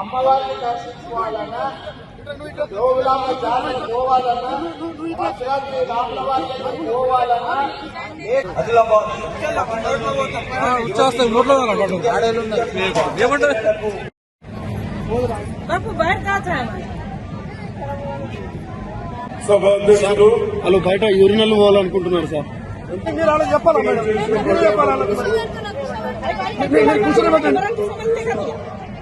అమ్మవారిని దర్శించుకోవాలన్నా పోవాలన్నా వాళ్ళు బయట యూరినల్ పోవాలనుకుంటున్నారు సార్. మీరు అలా చెప్పాలా? కూర్చోబెట్టండి.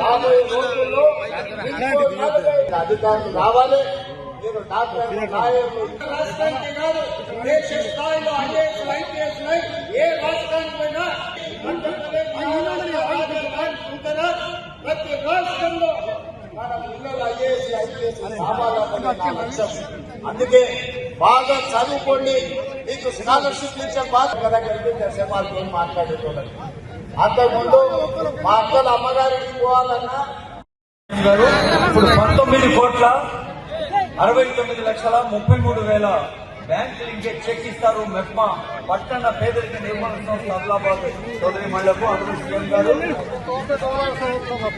రాబోయే రోజుల్లో అధికారులు రావాలి. మీరు డాక్టర్ లాయర్లు రాష్ట్రానికి కాదు దేశ స్థాయిలో ఐఏఎస్ ఐపీఎస్ ఏ రాష్ట్రానికి పోయినా ప్రతి రాష్ట్రంలో మన పిల్లలు ఐఏఎస్ ఐపీఎస్ లక్ష్యం. అందుకే బాగా చదువుకోండి. మీకు స్కాలర్షిప్ ఇచ్చే బాధ దగ్గరికి దశమాలతో మాట్లాడేటోళ్ళకి అంతకుముందు మా అక్కల అమ్మగారికి పోవాలన్నా. గారు ఇప్పుడు పంతొమ్మిది కోట్ల అరవై తొమ్మిది లక్షల ముప్పై మూడు వేల బ్యాంక్ లింకేజ్ చెక్ ఇస్తారు మెప్మా పట్టణ పేదరిక నిర్మాణ సంస్థ ఆదిలాబాద్ సోదరి మహిళకు అందరూ సీఎం గారు.